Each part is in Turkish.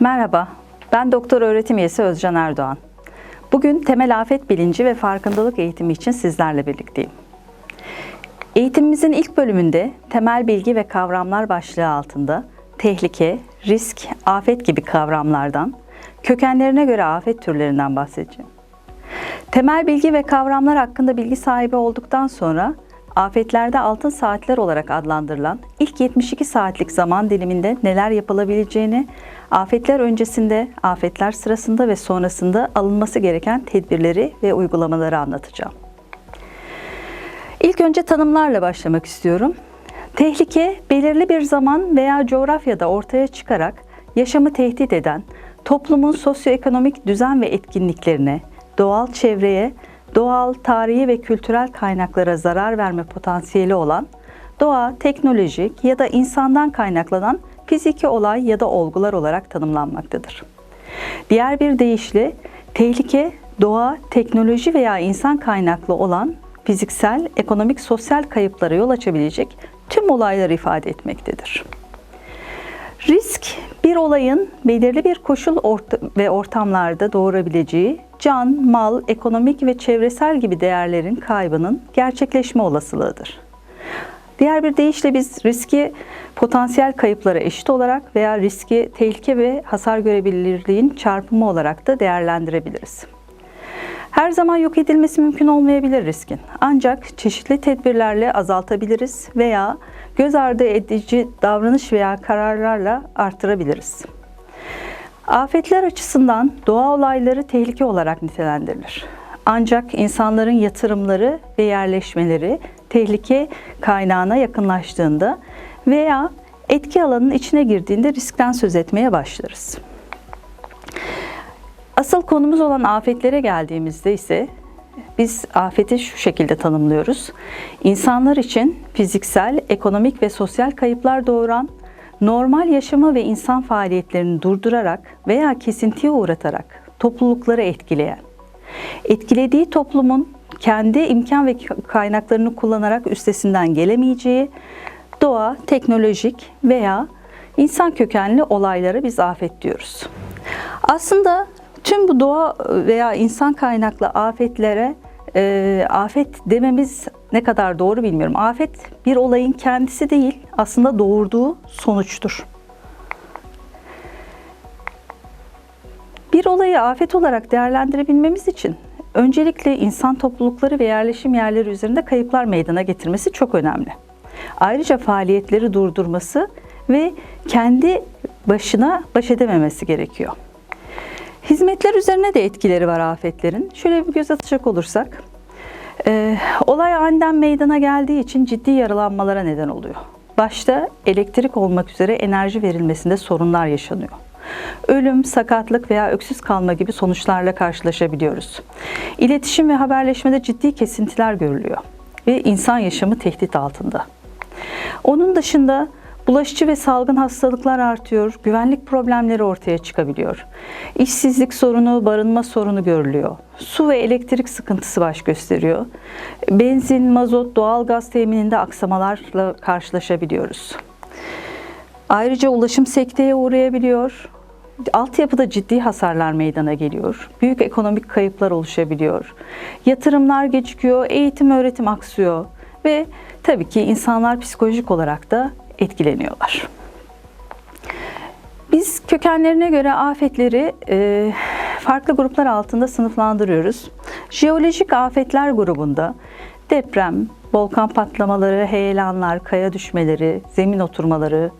Merhaba, ben doktor öğretim üyesi Özcan Erdoğan. Bugün temel afet bilinci ve farkındalık eğitimi için sizlerle birlikteyim. Eğitimimizin ilk bölümünde temel bilgi ve kavramlar başlığı altında tehlike, risk, afet gibi kavramlardan, kökenlerine göre afet türlerinden bahsedeceğim. Temel bilgi ve kavramlar hakkında bilgi sahibi olduktan sonra afetlerde altın saatler olarak adlandırılan ilk 72 saatlik zaman diliminde neler yapılabileceğini, afetler öncesinde, afetler sırasında ve sonrasında alınması gereken tedbirleri ve uygulamaları anlatacağım. İlk önce tanımlarla başlamak istiyorum. Tehlike, belirli bir zaman veya coğrafyada ortaya çıkarak yaşamı tehdit eden, toplumun sosyoekonomik düzen ve etkinliklerine, doğal çevreye, doğal, tarihi ve kültürel kaynaklara zarar verme potansiyeli olan, doğa, teknolojik ya da insandan kaynaklanan fiziki olay ya da olgular olarak tanımlanmaktadır. Diğer bir deyişle tehlike, doğa, teknoloji veya insan kaynaklı olan fiziksel, ekonomik, sosyal kayıplara yol açabilecek tüm olayları ifade etmektedir. Risk, bir olayın belirli bir koşul orta ve ortamlarda doğurabileceği can, mal, ekonomik ve çevresel gibi değerlerin kaybının gerçekleşme olasılığıdır. Diğer bir deyişle biz riski potansiyel kayıplara eşit olarak veya riski tehlike ve hasar görebilirliğin çarpımı olarak da değerlendirebiliriz. Her zaman yok edilmesi mümkün olmayabilir riskin. Ancak çeşitli tedbirlerle azaltabiliriz veya göz ardı edici davranış veya kararlarla artırabiliriz. Afetler açısından doğa olayları tehlike olarak nitelendirilir. Ancak insanların yatırımları ve yerleşmeleri tehlike kaynağına yakınlaştığında veya etki alanının içine girdiğinde riskten söz etmeye başlarız. Asıl konumuz olan afetlere geldiğimizde ise biz afeti şu şekilde tanımlıyoruz. İnsanlar için fiziksel, ekonomik ve sosyal kayıplar doğuran, normal yaşamı ve insan faaliyetlerini durdurarak veya kesintiye uğratarak toplulukları etkileyen, etkilediği toplumun kendi imkan ve kaynaklarını kullanarak üstesinden gelemeyeceği doğa, teknolojik veya insan kökenli olaylara biz afet diyoruz. Aslında tüm bu doğa veya insan kaynaklı afetlere e, afet dememiz ne kadar doğru bilmiyorum. Afet bir olayın kendisi değil, aslında doğurduğu sonuçtur. Bir olayı afet olarak değerlendirebilmemiz için öncelikle insan toplulukları ve yerleşim yerleri üzerinde kayıplar meydana getirmesi çok önemli. Ayrıca faaliyetleri durdurması ve kendi başına baş edememesi gerekiyor. Hizmetler üzerine de etkileri var afetlerin. Şöyle bir göz atacak olursak, e, olay aniden meydana geldiği için ciddi yaralanmalara neden oluyor. Başta elektrik olmak üzere enerji verilmesinde sorunlar yaşanıyor. Ölüm, sakatlık veya öksüz kalma gibi sonuçlarla karşılaşabiliyoruz. İletişim ve haberleşmede ciddi kesintiler görülüyor ve insan yaşamı tehdit altında. Onun dışında bulaşıcı ve salgın hastalıklar artıyor, güvenlik problemleri ortaya çıkabiliyor. İşsizlik sorunu, barınma sorunu görülüyor. Su ve elektrik sıkıntısı baş gösteriyor. Benzin, mazot, doğal gaz temininde aksamalarla karşılaşabiliyoruz. Ayrıca ulaşım sekteye uğrayabiliyor. Altyapıda ciddi hasarlar meydana geliyor. Büyük ekonomik kayıplar oluşabiliyor. Yatırımlar gecikiyor, eğitim öğretim aksıyor ve tabii ki insanlar psikolojik olarak da etkileniyorlar. Biz kökenlerine göre afetleri e, farklı gruplar altında sınıflandırıyoruz. Jeolojik afetler grubunda deprem, volkan patlamaları, heyelanlar, kaya düşmeleri, zemin oturmaları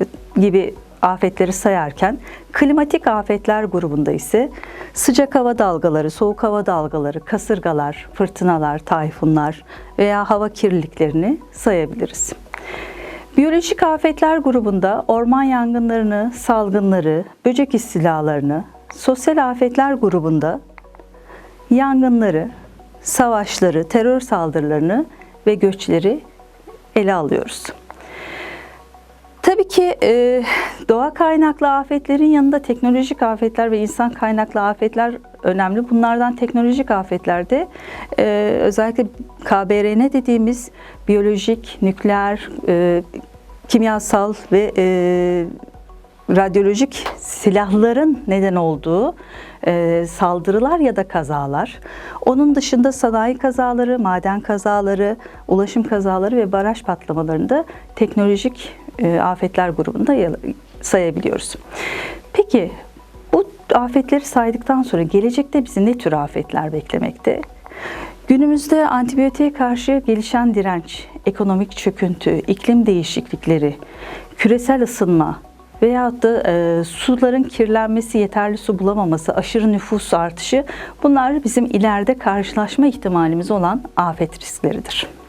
e, gibi afetleri sayarken klimatik afetler grubunda ise sıcak hava dalgaları, soğuk hava dalgaları, kasırgalar, fırtınalar, tayfunlar veya hava kirliliklerini sayabiliriz. Biyolojik afetler grubunda orman yangınlarını, salgınları, böcek istilalarını, sosyal afetler grubunda yangınları, savaşları, terör saldırılarını ve göçleri ele alıyoruz. Tabii ki e, doğa kaynaklı afetlerin yanında teknolojik afetler ve insan kaynaklı afetler önemli. Bunlardan teknolojik afetlerde e, özellikle KBRN dediğimiz biyolojik, nükleer, e, kimyasal ve e, radyolojik silahların neden olduğu e, saldırılar ya da kazalar. Onun dışında sanayi kazaları, maden kazaları, ulaşım kazaları ve baraj patlamalarında teknolojik e, afetler grubunda sayabiliyoruz. Peki bu afetleri saydıktan sonra gelecekte bizi ne tür afetler beklemekte? Günümüzde antibiyotiğe karşı gelişen direnç, ekonomik çöküntü, iklim değişiklikleri, küresel ısınma veyahut da e, suların kirlenmesi, yeterli su bulamaması, aşırı nüfus artışı bunlar bizim ileride karşılaşma ihtimalimiz olan afet riskleridir.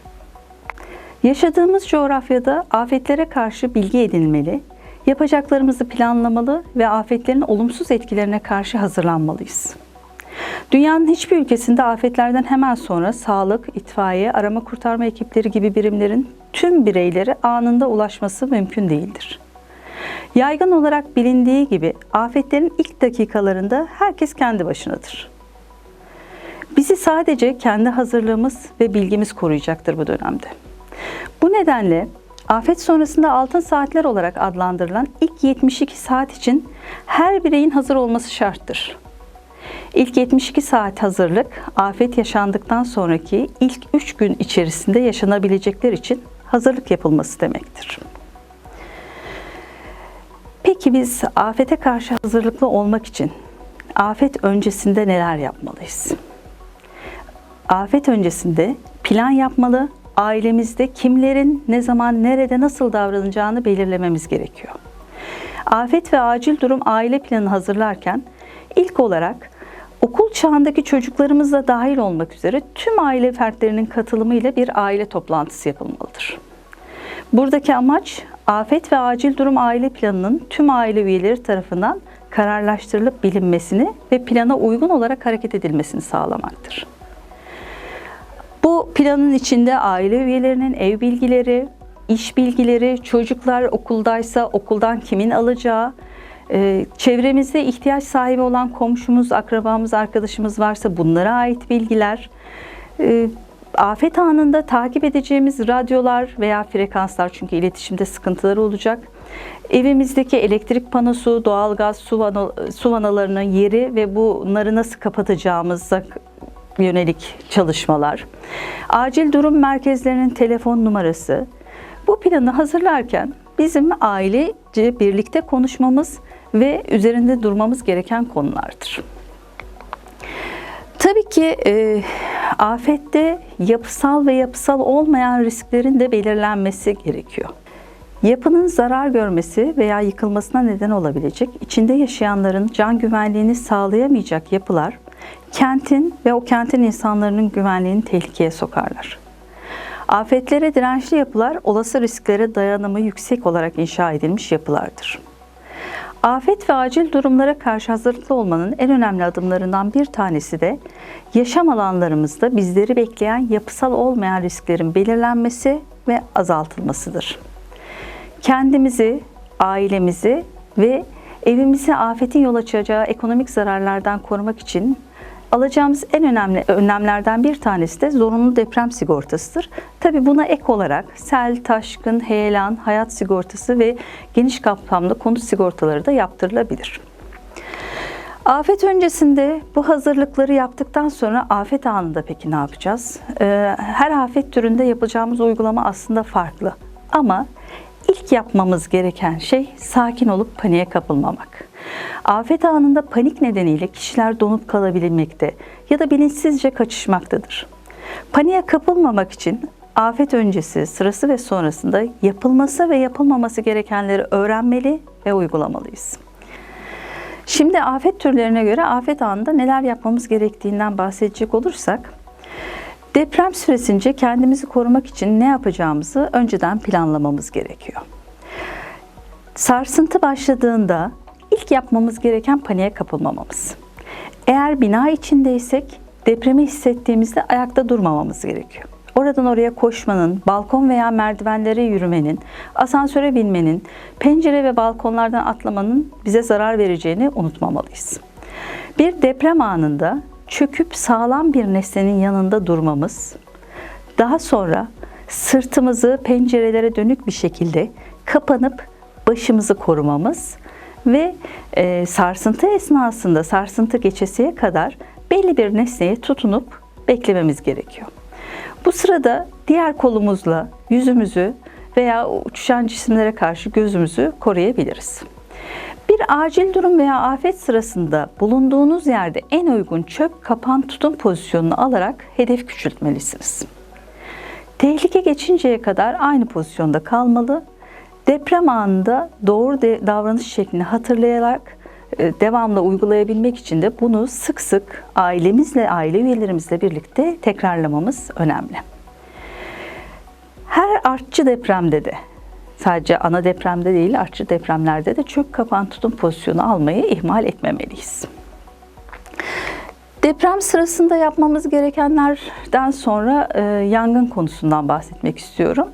Yaşadığımız coğrafyada afetlere karşı bilgi edinmeli, yapacaklarımızı planlamalı ve afetlerin olumsuz etkilerine karşı hazırlanmalıyız. Dünyanın hiçbir ülkesinde afetlerden hemen sonra sağlık, itfaiye, arama kurtarma ekipleri gibi birimlerin tüm bireylere anında ulaşması mümkün değildir. Yaygın olarak bilindiği gibi afetlerin ilk dakikalarında herkes kendi başınadır. Bizi sadece kendi hazırlığımız ve bilgimiz koruyacaktır bu dönemde. Bu nedenle afet sonrasında altın saatler olarak adlandırılan ilk 72 saat için her bireyin hazır olması şarttır. İlk 72 saat hazırlık, afet yaşandıktan sonraki ilk 3 gün içerisinde yaşanabilecekler için hazırlık yapılması demektir. Peki biz afete karşı hazırlıklı olmak için afet öncesinde neler yapmalıyız? Afet öncesinde plan yapmalı, ailemizde kimlerin ne zaman nerede nasıl davranacağını belirlememiz gerekiyor. Afet ve acil durum aile planı hazırlarken ilk olarak okul çağındaki çocuklarımızla dahil olmak üzere tüm aile fertlerinin katılımıyla bir aile toplantısı yapılmalıdır. Buradaki amaç afet ve acil durum aile planının tüm aile üyeleri tarafından kararlaştırılıp bilinmesini ve plana uygun olarak hareket edilmesini sağlamaktır. Bu planın içinde aile üyelerinin ev bilgileri, iş bilgileri, çocuklar okuldaysa okuldan kimin alacağı, e, çevremizde ihtiyaç sahibi olan komşumuz, akrabamız, arkadaşımız varsa bunlara ait bilgiler, e, afet anında takip edeceğimiz radyolar veya frekanslar çünkü iletişimde sıkıntıları olacak. Evimizdeki elektrik panosu, doğalgaz, su vanalarının yeri ve bunları nasıl kapatacağımıza yönelik çalışmalar. Acil durum merkezlerinin telefon numarası. Bu planı hazırlarken bizim ailece birlikte konuşmamız ve üzerinde durmamız gereken konulardır. Tabii ki e, afette yapısal ve yapısal olmayan risklerin de belirlenmesi gerekiyor. Yapının zarar görmesi veya yıkılmasına neden olabilecek, içinde yaşayanların can güvenliğini sağlayamayacak yapılar, kentin ve o kentin insanların güvenliğini tehlikeye sokarlar. Afetlere dirençli yapılar olası risklere dayanımı yüksek olarak inşa edilmiş yapılardır. Afet ve acil durumlara karşı hazırlıklı olmanın en önemli adımlarından bir tanesi de yaşam alanlarımızda bizleri bekleyen yapısal olmayan risklerin belirlenmesi ve azaltılmasıdır. Kendimizi, ailemizi ve evimizi afetin yol açacağı ekonomik zararlardan korumak için alacağımız en önemli önlemlerden bir tanesi de zorunlu deprem sigortasıdır. Tabi buna ek olarak sel, taşkın, heyelan, hayat sigortası ve geniş kapsamlı konut sigortaları da yaptırılabilir. Afet öncesinde bu hazırlıkları yaptıktan sonra afet anında peki ne yapacağız? Ee, Her afet türünde yapacağımız uygulama aslında farklı. Ama ilk yapmamız gereken şey sakin olup paniğe kapılmamak. Afet anında panik nedeniyle kişiler donup kalabilmekte ya da bilinçsizce kaçışmaktadır. Paniğe kapılmamak için afet öncesi, sırası ve sonrasında yapılması ve yapılmaması gerekenleri öğrenmeli ve uygulamalıyız. Şimdi afet türlerine göre afet anında neler yapmamız gerektiğinden bahsedecek olursak, deprem süresince kendimizi korumak için ne yapacağımızı önceden planlamamız gerekiyor. Sarsıntı başladığında ilk yapmamız gereken paniğe kapılmamamız. Eğer bina içindeysek depremi hissettiğimizde ayakta durmamamız gerekiyor. Oradan oraya koşmanın, balkon veya merdivenlere yürümenin, asansöre binmenin, pencere ve balkonlardan atlamanın bize zarar vereceğini unutmamalıyız. Bir deprem anında çöküp sağlam bir nesnenin yanında durmamız, daha sonra sırtımızı pencerelere dönük bir şekilde kapanıp başımızı korumamız ve e, sarsıntı esnasında sarsıntı geçesiye kadar belli bir nesneye tutunup beklememiz gerekiyor. Bu sırada diğer kolumuzla yüzümüzü veya uçuşan cisimlere karşı gözümüzü koruyabiliriz. Bir acil durum veya afet sırasında bulunduğunuz yerde en uygun çök kapan tutum pozisyonunu alarak hedef küçültmelisiniz. Tehlike geçinceye kadar aynı pozisyonda kalmalı. Deprem anında doğru de- davranış şeklini hatırlayarak e, devamlı uygulayabilmek için de bunu sık sık ailemizle, aile üyelerimizle birlikte tekrarlamamız önemli. Her artçı depremde de sadece ana depremde değil artçı depremlerde de çök kapan tutum pozisyonu almayı ihmal etmemeliyiz. Deprem sırasında yapmamız gerekenlerden sonra e, yangın konusundan bahsetmek istiyorum.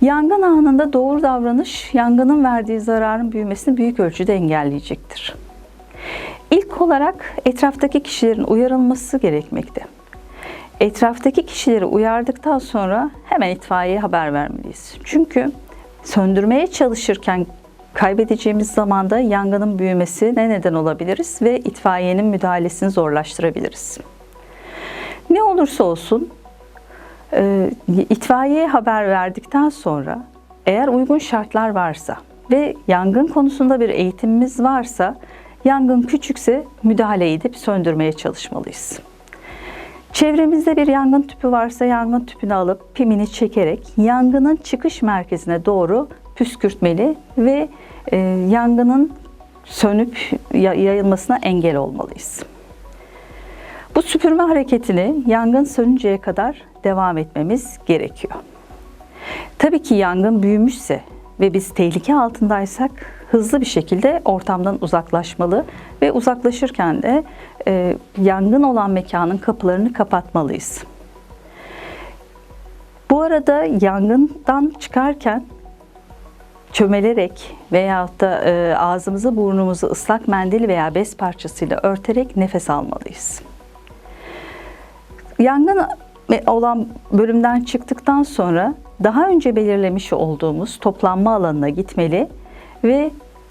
Yangın anında doğru davranış yangının verdiği zararın büyümesini büyük ölçüde engelleyecektir. İlk olarak etraftaki kişilerin uyarılması gerekmekte. Etraftaki kişileri uyardıktan sonra hemen itfaiyeye haber vermeliyiz. Çünkü söndürmeye çalışırken kaybedeceğimiz zamanda yangının büyümesine neden olabiliriz ve itfaiyenin müdahalesini zorlaştırabiliriz. Ne olursa olsun e, itfaiyeye haber verdikten sonra eğer uygun şartlar varsa ve yangın konusunda bir eğitimimiz varsa yangın küçükse müdahale edip söndürmeye çalışmalıyız. Çevremizde bir yangın tüpü varsa yangın tüpünü alıp pimini çekerek yangının çıkış merkezine doğru püskürtmeli ve e, yangının sönüp ya- yayılmasına engel olmalıyız. Bu süpürme hareketini yangın sönünceye kadar devam etmemiz gerekiyor. Tabii ki yangın büyümüşse ve biz tehlike altındaysak hızlı bir şekilde ortamdan uzaklaşmalı ve uzaklaşırken de e, yangın olan mekanın kapılarını kapatmalıyız. Bu arada yangından çıkarken çömelerek veyahut da e, ağzımızı burnumuzu ıslak mendil veya bez parçasıyla örterek nefes almalıyız. Yangın olan bölümden çıktıktan sonra daha önce belirlemiş olduğumuz toplanma alanına gitmeli ve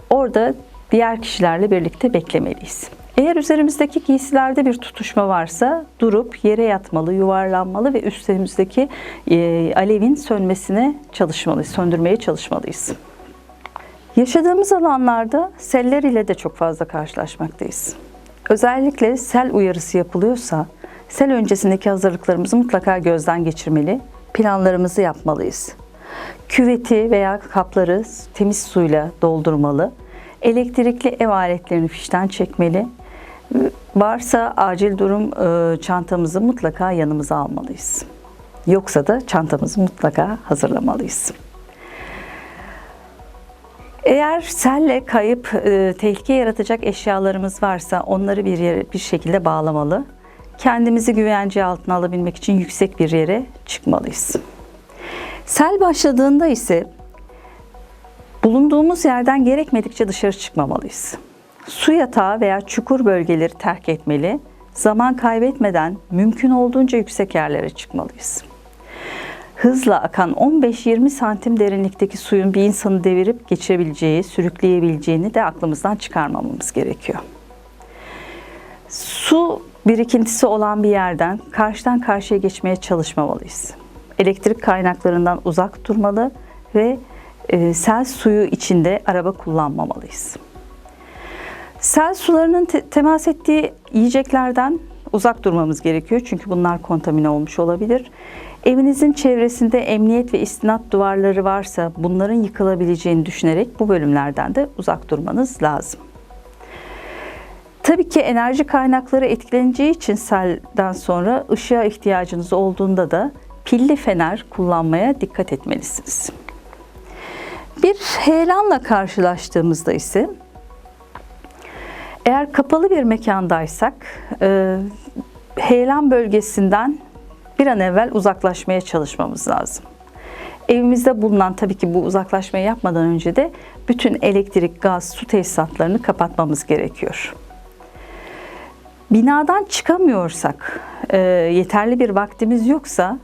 orada diğer kişilerle birlikte beklemeliyiz. Eğer üzerimizdeki giysilerde bir tutuşma varsa durup yere yatmalı, yuvarlanmalı ve üstümüzdeki e, alevin sönmesine çalışmalıyız, söndürmeye çalışmalıyız. Yaşadığımız alanlarda seller ile de çok fazla karşılaşmaktayız. Özellikle sel uyarısı yapılıyorsa sel öncesindeki hazırlıklarımızı mutlaka gözden geçirmeli, planlarımızı yapmalıyız. Küveti veya kapları temiz suyla doldurmalı. Elektrikli ev aletlerini fişten çekmeli. Varsa acil durum e, çantamızı mutlaka yanımıza almalıyız. Yoksa da çantamızı mutlaka hazırlamalıyız. Eğer selle kayıp e, tehlike yaratacak eşyalarımız varsa onları bir yere bir şekilde bağlamalı. Kendimizi güvence altına alabilmek için yüksek bir yere çıkmalıyız. Sel başladığında ise bulunduğumuz yerden gerekmedikçe dışarı çıkmamalıyız. Su yatağı veya çukur bölgeleri terk etmeli. Zaman kaybetmeden mümkün olduğunca yüksek yerlere çıkmalıyız hızla akan 15-20 santim derinlikteki suyun bir insanı devirip geçebileceği, sürükleyebileceğini de aklımızdan çıkarmamamız gerekiyor. Su birikintisi olan bir yerden karşıdan karşıya geçmeye çalışmamalıyız. Elektrik kaynaklarından uzak durmalı ve e, sel suyu içinde araba kullanmamalıyız. Sel sularının te- temas ettiği yiyeceklerden uzak durmamız gerekiyor çünkü bunlar kontamine olmuş olabilir. Evinizin çevresinde emniyet ve istinat duvarları varsa bunların yıkılabileceğini düşünerek bu bölümlerden de uzak durmanız lazım. Tabii ki enerji kaynakları etkileneceği için selden sonra ışığa ihtiyacınız olduğunda da pilli fener kullanmaya dikkat etmelisiniz. Bir heyelanla karşılaştığımızda ise eğer kapalı bir mekandaysak e, heyelan bölgesinden bir an evvel uzaklaşmaya çalışmamız lazım. Evimizde bulunan tabii ki bu uzaklaşmayı yapmadan önce de bütün elektrik, gaz, su tesisatlarını kapatmamız gerekiyor. Binadan çıkamıyorsak, e, yeterli bir vaktimiz yoksa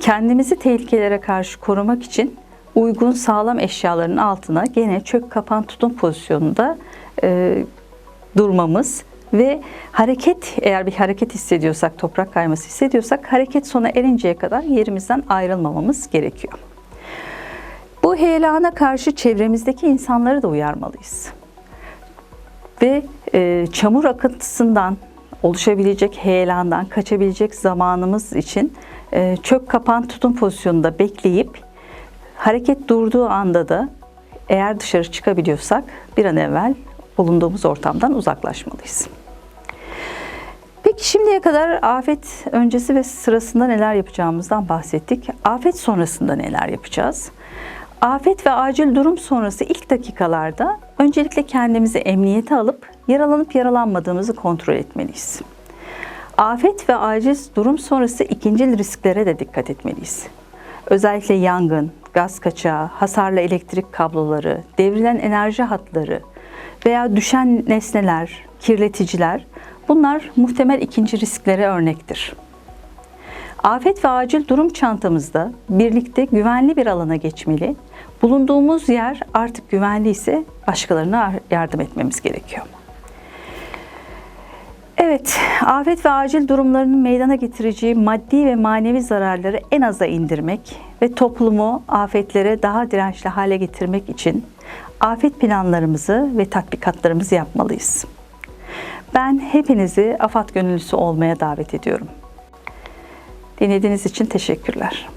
kendimizi tehlikelere karşı korumak için uygun sağlam eşyaların altına gene çök kapan tutun pozisyonunda e, durmamız ve hareket eğer bir hareket hissediyorsak, toprak kayması hissediyorsak hareket sona erinceye kadar yerimizden ayrılmamamız gerekiyor. Bu heyelana karşı çevremizdeki insanları da uyarmalıyız. Ve e, çamur akıntısından oluşabilecek heyelandan kaçabilecek zamanımız için e, çök kapan tutun pozisyonunda bekleyip hareket durduğu anda da eğer dışarı çıkabiliyorsak bir an evvel bulunduğumuz ortamdan uzaklaşmalıyız. Peki şimdiye kadar afet öncesi ve sırasında neler yapacağımızdan bahsettik. Afet sonrasında neler yapacağız? Afet ve acil durum sonrası ilk dakikalarda öncelikle kendimizi emniyete alıp yaralanıp yaralanmadığımızı kontrol etmeliyiz. Afet ve acil durum sonrası ikincil risklere de dikkat etmeliyiz. Özellikle yangın, gaz kaçağı, hasarlı elektrik kabloları, devrilen enerji hatları veya düşen nesneler, kirleticiler bunlar muhtemel ikinci risklere örnektir. Afet ve acil durum çantamızda birlikte güvenli bir alana geçmeli. Bulunduğumuz yer artık güvenli ise başkalarına yardım etmemiz gerekiyor. Evet, afet ve acil durumlarının meydana getireceği maddi ve manevi zararları en aza indirmek ve toplumu afetlere daha dirençli hale getirmek için afet planlarımızı ve tatbikatlarımızı yapmalıyız. Ben hepinizi AFAD gönüllüsü olmaya davet ediyorum. Dinlediğiniz için teşekkürler.